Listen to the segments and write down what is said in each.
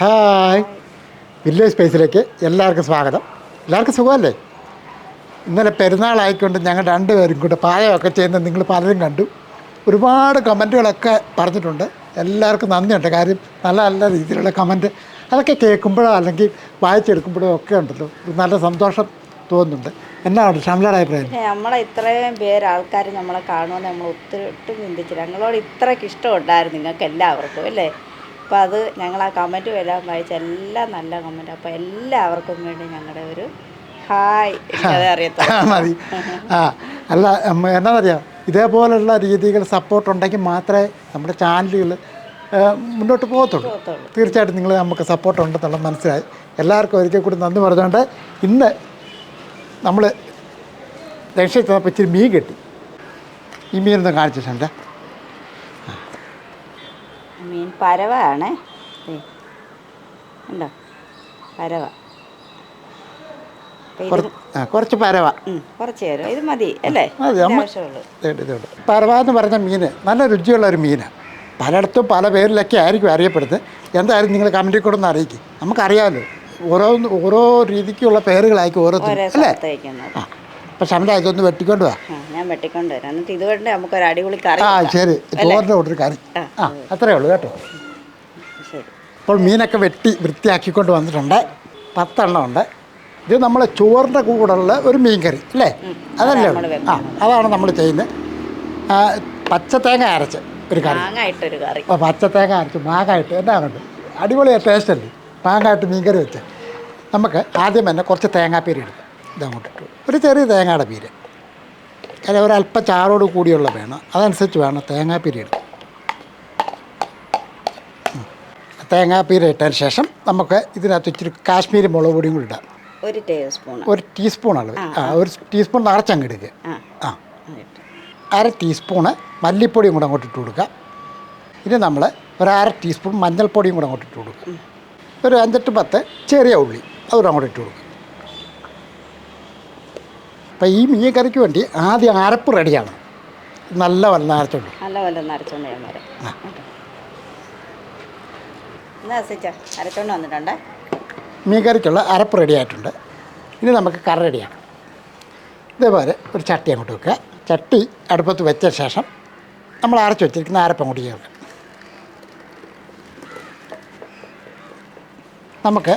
Hi. Village സ്പേസിലേക്ക് എല്ലാവർക്കും സ്വാഗതം. എല്ലാവർക്കും സുഖമല്ലേ? ഇന്നലെ പെരുന്നാളായിക്കൊണ്ട് ഞങ്ങൾ രണ്ടുപേരും കൂടെ പായമൊക്കെ ചെയ്യുന്നത് നിങ്ങൾ പലരും കണ്ടു. ഒരുപാട് കമന്റുകളൊക്കെ പറഞ്ഞിട്ടുണ്ട്. എല്ലാവർക്കും നന്ദിയുണ്ട്. കാര്യം നല്ല നല്ല രീതിയിലുള്ള കമന്റ് അതൊക്കെ കേൾക്കുമ്പോഴോ അല്ലെങ്കിൽ വായിച്ചെടുക്കുമ്പോഴോ ഒക്കെ ഉണ്ടല്ലോ. നല്ല സന്തോഷം തോന്നുന്നുണ്ട്. എന്നാണ് ഷംലയുടെ അഭിപ്രായം നമ്മളെ ഇത്രയും പേര് ആൾക്കാർ നമ്മളെ കാണുമെന്ന് നമ്മൾ ഒത്തിരി ഒട്ടും ചിന്തിച്ചില്ല. ഞങ്ങളോട് ഇത്രയ്ക്ക് ഇഷ്ടമുണ്ടായിരുന്നു നിങ്ങൾക്ക് എല്ലാവർക്കും അല്ലേ? അപ്പോൾ അത് ഞങ്ങൾ ആ കമന്റും എല്ലാം വായിച്ച എല്ലാം നല്ല കമന്റ് അപ്പോൾ എല്ലാവർക്കും വേണ്ടി ഞങ്ങളുടെ ഒരു ഹായ് മതി. ആ അല്ല അറിയാം ഇതേപോലുള്ള രീതികൾ സപ്പോർട്ട് ഉണ്ടെങ്കിൽ മാത്രമേ നമ്മുടെ ചാനലുകൾ മുന്നോട്ട് പോകത്തുള്ളൂ. തീർച്ചയായിട്ടും നിങ്ങൾ നമുക്ക് സപ്പോർട്ട് ഉണ്ടെന്നുള്ളത് മനസ്സിലായി. എല്ലാവർക്കും ഒരിക്കൽ കൂടി നന്ദി പറഞ്ഞുകൊണ്ട് ഇന്ന് നമ്മൾ രക്ഷയിൽ ചെന്നപ്പോൾ ഇച്ചിരി മീൻ കെട്ടി. ഈ മീനൊന്നും കാണിച്ചിട്ടുണ്ട് പരവാണേ. ഉണ്ടോ പരവ. കുറച്ച് പരവ. കുറച്ച് ഇത് മതി അല്ലേ. പരവ എന്ന് പറഞ്ഞ മീൻ നല്ല രുചിയുള്ള ഒരു മീനാണ് പലയിടത്തും പല പേരിലൊക്കെ ആയിരിക്കും അറിയപ്പെടുന്നത്. എന്തായാലും നിങ്ങൾ കമന്റിൽ കൂടെ ഒന്ന് അറിയിക്കും. നമുക്കറിയാമല്ലോ. ഓരോ ഓരോ രീതിക്കുള്ള പേരുകളായിരിക്കും ഓരോ അല്ലേ? ആ അപ്പം ശമല ഇതൊന്ന് വെട്ടിക്കൊണ്ട് വാ. വെട്ടിക്കൊണ്ട് വരാം എന്നിട്ട് ഇതുകൊണ്ട് നമുക്കൊരു അടിപൊളി കറി ആ. ശരി? ചോറിന്റെ കൂട്ടൊരു കറി. ആ, അത്രേ ഉള്ളൂ കേട്ടോ. ശരി. അപ്പോൾ മീനൊക്കെ വെട്ടി വൃത്തിയാക്കിക്കൊണ്ട് വന്നിട്ടുണ്ട്. പത്തെണ്ണം ഉണ്ട് ഇത് നമ്മൾ ചോറിന്റെ കൂടെയുള്ള ഒരു മീൻ കറി അല്ലേ അതല്ലേ ആ അതാണ് നമ്മൾ ചെയ്യുന്നത്. തേങ്ങ അരച്ച് ഒരു കറി. മാങ്ങായിട്ടൊരു കറി. പച്ചത്തേങ്ങ അരച്ച് മാങ്ങായിട്ട് എന്നാ കണ്ടു അടിപൊളി ടേസ്റ്റ് അല്ലേ? മാങ്ങായിട്ട് മീൻകറി വെച്ച്. നമുക്ക് ആദ്യം തന്നെ കുറച്ച് തേങ്ങാപ്പീര് എടുക്കാം. ഇതങ്ങോട്ട് ഇട്ടു. ഒരു ചെറിയ തേങ്ങയുടെ പീര്. കാര്യം ഒരല്പം ചാറോട് കൂടിയുള്ള വേണം അതനുസരിച്ച് വേണം തേങ്ങാപ്പീര് ഇടും തേങ്ങാപ്പീര ഇട്ടതിന് ശേഷം നമുക്ക് ഇതിനകത്ത് ഇച്ചിരി കാശ്മീരി മുളക് പൊടിയും കൂടി ഇടാം. ഒരു ടേബിൾ സ്പൂൺ ഒരു ടീസ്പൂൺ അളവ്. ആ ഒരു ടീസ്പൂൺ നിറച്ചങ്ങ് ഇടുക ആ. അര ടീസ്പൂണ് മല്ലിപ്പൊടിയും കൂടെ അങ്ങോട്ട് ഇട്ട് കൊടുക്കുക. ഇനി നമ്മൾ ഒരു അര ടീസ്പൂൺ മഞ്ഞൾപ്പൊടിയും കൂടെ അങ്ങോട്ട് ഇട്ട് കൊടുക്കുക. ഒരു അഞ്ചെട്ട് പത്ത് ചെറിയ ഉള്ളി. അതുകൂടെ അങ്ങോട്ട് ഇട്ട് കൊടുക്കുക. അപ്പം ഈ മീൻ കറിക്ക് വേണ്ടി ആദ്യം അരപ്പ് റെഡിയാണ്. നല്ല വല്ല അരച്ചുണ്ട്. നല്ല വല്ല നരച്ചോണ്ട് ഞാൻ വരാം അരച്ചോണ്ട് വന്നിട്ടുണ്ട്? മീൻ കറിക്കുള്ള അരപ്പ് റെഡി ആയിട്ടുണ്ട്. ഇനി നമുക്ക് കറി റെഡിയാണ്. ഇതേപോലെ ഒരു ചട്ടി അങ്ങോട്ട് വെക്കുക. ചട്ടി അടുപ്പത്ത് വെച്ച ശേഷം നമ്മൾ അരച്ച് വെച്ചിരിക്കുന്ന അരപ്പ് അങ്ങോട്ട് ചേർക്കുക. നമുക്ക്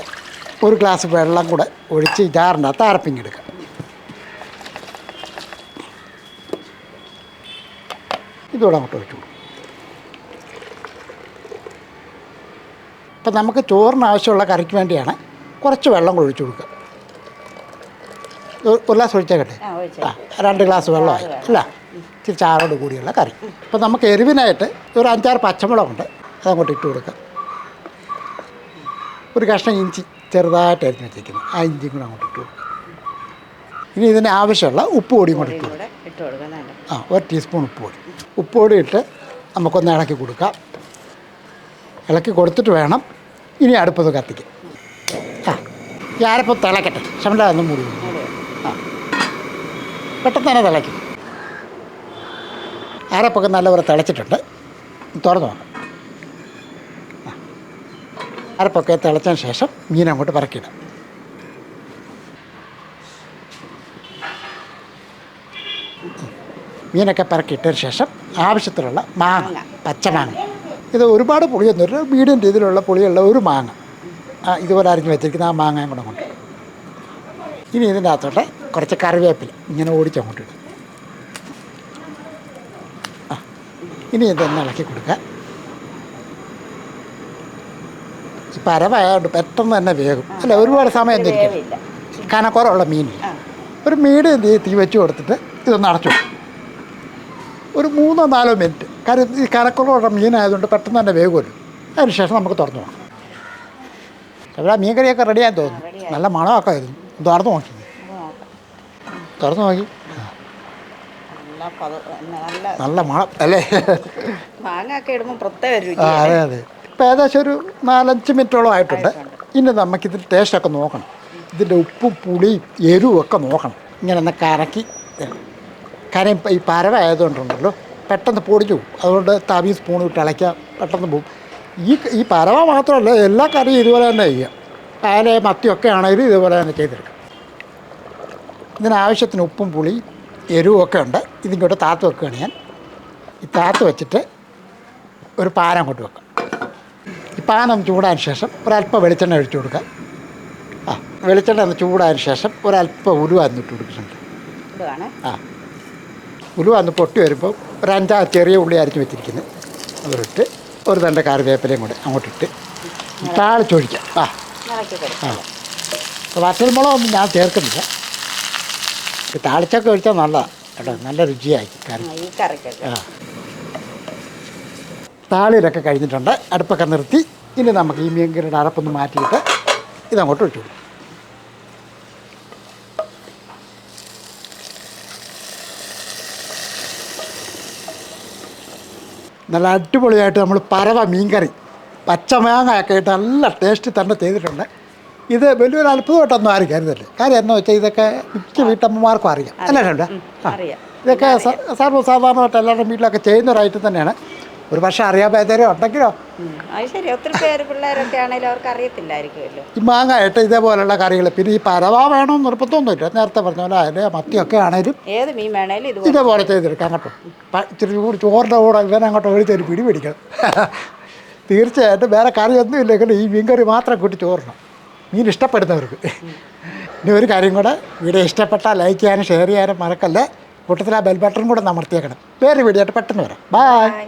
ഒരു ഗ്ലാസ് വെള്ളം കൂടെ ഒഴിച്ച് ജാറിന്റെ അകത്ത് ഇതുകൂടെ അങ്ങോട്ട് വെച്ചു കൊടുക്കും അപ്പം നമുക്ക് ചോറിന് ആവശ്യമുള്ള കറിക്ക് വേണ്ടിയാണ് കുറച്ച് വെള്ളം കൂടി ഒഴിച്ചു കൊടുക്കുക. ഒരു- ഗ്ലാസ് ഒഴിച്ചേക്കട്ടെ? ആ രണ്ട് ഗ്ലാസ് വെള്ളമായി. അല്ല ഇച്ചിരി ചാറോട് കൂടിയുള്ള കറി. അപ്പോൾ നമുക്ക് എരിവിനായിട്ട് ഒരു അഞ്ചാറ് പച്ചമുളകുണ്ട്. അതങ്ങോട്ട് ഇട്ട് കൊടുക്കാം. ഒരു കഷ്ണം ഇഞ്ചി ചെറുതായിട്ട് അരിഞ്ഞ് വെച്ചിരിക്കുന്നു ആ ഇഞ്ചിയും കൂടെ അങ്ങോട്ട് ഇട്ട് കൊടുക്കാം. ഇനി ഇതിന് ആവശ്യമുള്ള ഉപ്പ് കൂടി കൂടെ ഇട്ട് ഇട്ട് ആ ഒരു ടീസ്പൂൺ ഉപ്പുപൊടി. ഉപ്പുപൊടി ഉപ്പ് പൊടി ഇട്ട് നമുക്കൊന്ന് ഇളക്കി കൊടുക്കാം. ഇളക്കി കൊടുത്തിട്ട് വേണം ഇനി അടുപ്പത് കത്തിക്കാം ആ ഈ അരപ്പം തിളക്കട്ടെ. ശമല ഒന്നും മൂടി ആ. പെട്ടെന്ന് തന്നെ തിളയ്ക്കും. അരപ്പൊക്കെ നല്ലപോലെ തിളച്ചിട്ടുണ്ട്. തുറന്നു വേണം ആ. അരപ്പൊക്കെ തിളച്ചതിന് ശേഷം മീൻ അങ്ങോട്ട് പറക്കിയിടാം. മീനൊക്കെ പറക്കിയിട്ടതിന് ശേഷം ആവശ്യത്തിലുള്ള മാങ്ങ പച്ചമാങ്ങ ഇത് ഒരുപാട് പുളിയൊന്നും ഒരു മീഡിയം രീതിയിലുള്ള പുളിയുള്ള ഒരു മാങ്ങ. ഇതുപോലെ അരിഞ്ഞ് വെച്ചിരിക്കുന്ന ആ മാങ്ങയും കൂടെ കൊണ്ട് ഇനി ഇതിന്റെ അകത്തോട്ട് കുറച്ച് കറിവേപ്പില ഇങ്ങനെ ഓടിച്ച് അങ്ങോട്ട് ഇടും. ആ ഇനി ഇതൊന്ന് ഇളക്കി കൊടുക്കുക. ഇപ്പം അരവായതുകൊണ്ട് പെട്ടെന്ന് തന്നെ വേഗം അല്ല ഒരുപാട് സമയം വേവില്ല. കനക്കുറവുള്ള മീനില്ല. ഒരു മീഡിയം തീ വെച്ച് കൊടുത്തിട്ട് ഇതൊന്ന് അടച്ചു വെക്കും. ഒരു മൂന്നോ നാലോ മിനിറ്റ്. കാര്യം ഈ കരക്കുള്ള മീനായതുകൊണ്ട് പെട്ടെന്ന് തന്നെ വേഗമല്ലോ അതിനുശേഷം നമുക്ക് തുറന്നു നോക്കാം. ഇവിടെ മീൻകറിയൊക്കെ റെഡിയായി തോന്നുന്നു. നല്ല മണമൊക്കെ ആയിരുന്നു. തുറന്നു നോക്കി. തുറന്നു നോക്കി. നല്ല മണം അല്ലേ? ഇടുമ്പോൾ പ്രത്യേക ആ അതെ അതെ. ഇപ്പം ഏകദേശം ഒരു നാലഞ്ച് മിനിറ്റോളം ആയിട്ടുണ്ട്. ഇനി നമുക്കിതിൽ ടേസ്റ്റൊക്കെ നോക്കണം. ഇതിന്റെ ഉപ്പും പുളിയും എരിവും ഒക്കെ നോക്കണം. ഇങ്ങനെ ഒന്ന് കറക്കി. കാര്യം ഈ പരവ ആയതുകൊണ്ടുണ്ടല്ലോ പെട്ടെന്ന് പൊടിച്ചു പോകും. അതുകൊണ്ട് തവി സ്പൂൺ ഇട്ട് ഇളയ്ക്കാം പെട്ടെന്ന് പോകും. ഈ ഈ പരവ മാത്രമല്ല എല്ലാ കറിയും ഇതുപോലെ തന്നെ ചെയ്യാം. അയല മത്തിയൊക്കെ ആണെങ്കിലും ഇതുപോലെ തന്നെ ചെയ്തെടുക്കാം. ഇതിനാവശ്യത്തിന് ഉപ്പും പുളി എരിവും ഒക്കെ ഉണ്ട്. ഇതിങ്ങോട്ട് താത്ത് വെക്കുകയാണ് ഞാൻ. ഈ താത്ത് വെച്ചിട്ട് ഒരു പാനം അങ്ങോട്ട് വെക്കാം. ഈ പാനം ചൂടാൻ ശേഷം ഒരല്പം വെളിച്ചെണ്ണ ഒഴിച്ചു കൊടുക്കാം ആ വെളിച്ചെണ്ണ ഒന്ന് ചൂടായതിന് ശേഷം ഒരല്പം ഉരുവാന്നിട്ട് കൊടുക്കുന്നുണ്ട്. ആ. ഉലുവ ഒന്ന് പൊട്ടി വരുമ്പോൾ ഒരു അഞ്ചാ ചെറിയ ഉള്ളി അരിഞ്ഞ് വെച്ചിരിക്കുന്നത്. അതിട്ട് ഒരു തണ്ട കറിവേപ്പിലയും കൂടെ അങ്ങോട്ടിട്ട് താളിച്ചൊഴിക്കാം ആ. ആ. വറ്റൽമുളകൊന്നും ഞാൻ ചേർക്കുന്നില്ല. താളിച്ചൊക്കെ ഒഴിച്ചാൽ നല്ലതാണ് കേട്ടോ നല്ല രുചിയായി കറി. ആ താളിയിലൊക്കെ കഴിഞ്ഞിട്ടുണ്ട്. അടുപ്പൊക്കെ നിർത്തി. ഇനി നമുക്ക് ഈ മീൻകറിയുടെ അടപ്പൊന്ന് മാറ്റിയിട്ട് ഇതങ്ങോട്ട് ഒഴിച്ചു കൊടുക്കും. നല്ല അടിപൊളിയായിട്ട് നമ്മൾ പറവ മീൻകറി പച്ചമാങ്ങയൊക്കെ ഇട്ട് നല്ല ടേസ്റ്റ് തന്നെ ചെയ്തിട്ടുണ്ട്. ഇത് വലിയൊരു അത്ഭുതമായിട്ടൊന്നും ആരും കരുതല്ലേ കാര്യം എന്നാ വെച്ചാൽ ഇതൊക്കെ മിക്ക വീട്ടമ്മമാർക്കും അറിയാം. അല്ലേ ഇതൊക്കെ സർവസാധാരണമായിട്ട് എല്ലാവരുടെ വീട്ടിലൊക്കെ ചെയ്യുന്ന ഒരു ഐറ്റം തന്നെയാണ്. ഒരു പക്ഷേ അറിയാൻ ഉണ്ടെങ്കിലോ? ഉം. അത് ശരി. ഒത്തിരി പേര് പിള്ളേരൊക്കെ ആണെങ്കിലും അവർക്ക് അറിയത്തില്ലായിരിക്കുമല്ലോ. ഈ മാങ്ങായിട്ട് ഇതേപോലെയുള്ള കറികൾ പിന്നെ ഈ പരവ വേണമെന്ന് നിർബന്ധമൊന്നുമില്ല. നേരത്തെ പറഞ്ഞ പോലെ അതിന്റെ മത്തിയൊക്കെ ആണേലും ഏത് മീൻ വേണേലും ഇത് ഇതേപോലെ ചെയ്തെടുക്കാം കേട്ടോ പ- ഇച്ചിരി കൂടി ചോറിന്റെ കൂടെ ഇവനെ അങ്ങോട്ട് ഒഴിച്ചൊരു പിടി പിടിക്കണം. തീർച്ചയായിട്ടും വേറെ കറിയൊന്നും ഇല്ലെങ്കിലും ഈ മീൻ കറി മാത്രം കൂട്ടി ചോറണം മീൻ ഇഷ്ടപ്പെടുന്നവർക്ക്. ഇനി ഒരു കാര്യം കൂടെ വീഡിയോ ഇഷ്ടപ്പെട്ടാൽ ലൈക്ക് ചെയ്യാനും ഷെയർ ചെയ്യാനും മറക്കല്ലേ. കൂട്ടത്തിൽ ആ ബെൽ ബട്ടൺ കൂടെ നമർത്തിയേക്കണം വേറെ വീഡിയോ ആയിട്ട് പെട്ടെന്ന് വരാം. ബൈ.